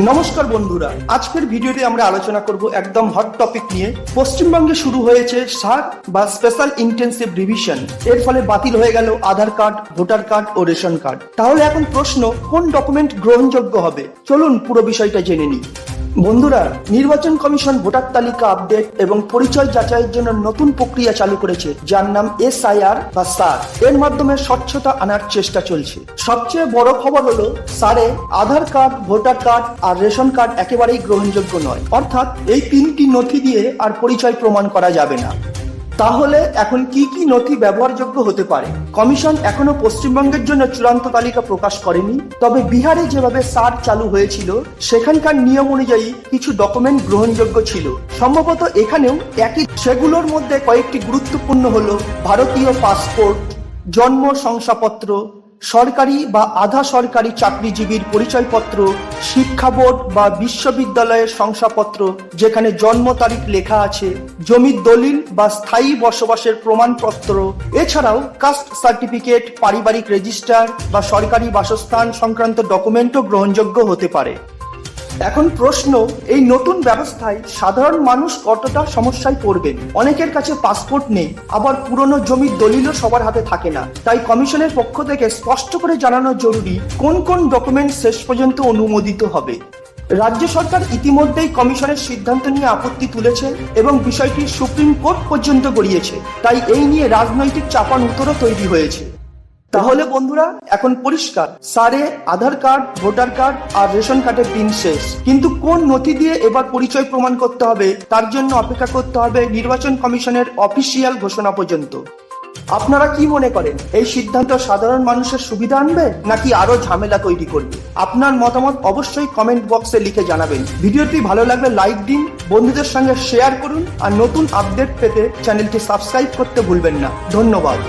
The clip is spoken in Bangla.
নমস্কার বন্ধুরা, আজকের ভিডিওতে আমরা আলোচনা করব একদম হট টপিক নিয়ে। পশ্চিমবঙ্গে শুরু হয়েছে সার বা স্পেশাল ইন্টেন্সিভ রিভিশন এর ফলে বাতিল হয়ে গেল আধার কার্ড, ভোটার কার্ড ও রেশন কার্ড। তাহলে এখন প্রশ্ন, কোন ডকুমেন্ট গ্রহণযোগ্য হবে? চলুন পুরো বিষয়টা জেনে নিই। বন্ধুরা, নির্বাচন কমিশন ভোটার তালিকা আপডেট এবং পরিচয় যাচাইয়ের জন্য নতুন প্রক্রিয়া চালু করেছে, যার নাম এসআইআর বা সার এর মাধ্যমে স্বচ্ছতা আনার চেষ্টা চলছে। সবচেয়ে বড় খবর হলো সারে আধার কার্ড, ভোটার কার্ড আর রেশন কার্ড একেবারেই গ্রহণযোগ্য নয়। অর্থাৎ এই তিনটি নথি দিয়ে আর পরিচয় প্রমাণ করা যাবে না। তাহলে এখন কি কি নথি ব্যবহারযোগ্য হতে পারে? কমিশন এখনও পশ্চিমবঙ্গের জন্য চূড়ান্ত তালিকা প্রকাশ করেনি। তবে বিহারে যেভাবে সার চালু হয়েছিল, সেখানকার নিয়ম অনুযায়ী কিছু ডকুমেন্ট গ্রহণযোগ্য ছিল। সম্ভবত এখানেও একই, সেগুলোর মধ্যে কয়েকটি গুরুত্বপূর্ণ হল, ভারতীয় পাসপোর্ট, জন্ম শংসাপত্র সরকারি বা আধা সরকারি চাকরিজীবীর পরিচয়পত্র, শিক্ষা বোর্ড বা বিশ্ববিদ্যালয়ের শংসাপত্র, যেখানে জন্ম তারিখ লেখা আছে, জমির দলিল বা স্থায়ী বসবাসের প্রমাণপত্র, এছাড়াও কাস্ট সার্টিফিকেট, পারিবারিক রেজিস্টার বা সরকারি বাসস্থান সংক্রান্ত ডকুমেন্টও গ্রহণযোগ্য হতে পারে। এখন প্রশ্ন, এই নতুন ব্যবস্থায় সাধারণ মানুষ কতটা সমস্যায় পড়বেন অনেকের কাছে পাসপোর্ট নেই, আবার পুরনো জমির দলিলও সবার হাতে থাকে না। তাই কমিশনের পক্ষ থেকে স্পষ্ট করে জানানো জরুরি, কোন কোন ডকুমেন্ট শেষ পর্যন্ত অনুমোদিত হবে? রাজ্য সরকার ইতিমধ্যেই কমিশনের সিদ্ধান্ত নিয়ে আপত্তি তুলেছে এবং বিষয়টি সুপ্রিম কোর্ট পর্যন্ত গড়িয়েছে। তাই এই নিয়ে রাজনৈতিক চাপান উত্তরও তৈরি হয়েছে। তাহলে বন্ধুরা, এখন পরিষ্কার। সারে আধার কার্ড, ভোটার কার্ড আর রেশন কার্ডের দিন শেষ। কিন্তু কোন নথি দিয়ে এবার পরিচয় প্রমাণ করতে হবে, তার জন্য অপেক্ষা করতে হবে নির্বাচন কমিশনের অফিসিয়াল ঘোষণা পর্যন্ত। আপনারা কি মনে করেন, এই সিদ্ধান্ত সাধারণ মানুষের সুবিধা আনবে, নাকি আরও ঝামেলা তৈরি করবে? আপনার মতামত অবশ্যই কমেন্ট বক্সে লিখে জানাবেন। ভিডিওটি ভালো লাগলে লাইক দিন, বন্ধুদের সঙ্গে শেয়ার করুন, আর নতুন আপডেট পেতে চ্যানেলটি সাবস্ক্রাইব করতে ভুলবেন না। ধন্যবাদ।